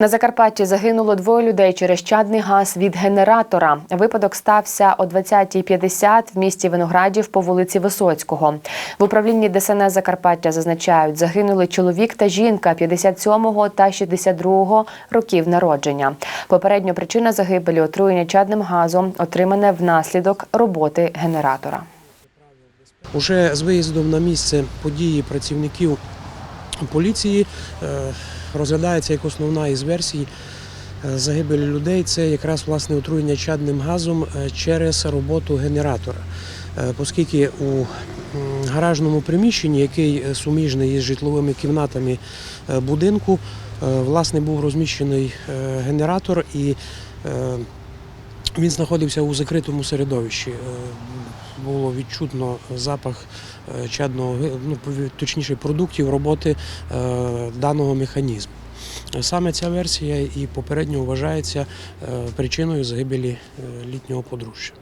На Закарпатті загинуло двоє людей через чадний газ від генератора. Випадок стався о 20.50 в місті Виноградів по вулиці Висоцького. В управлінні ДСНС Закарпаття зазначають, загинули чоловік та жінка 57-го та 62-го років народження. Попередньо причина загибелі отруєння чадним газом, отримане внаслідок роботи генератора. Уже з виїздом на місце події працівників поліції е, розглядається як основна із версій е, загибелі людей. Це якраз власне отруєння чадним газом е, через роботу генератора. Оскільки у гаражному приміщенні, який суміжний із житловими кімнатами будинку, власне був розміщений генератор і він знаходився у закритому середовищі. Е, Було відчутно запах е, чадного ну, точніше продуктів роботи е, даного механізму. Саме ця версія і попередньо вважається причиною загибелі літнього подружжя.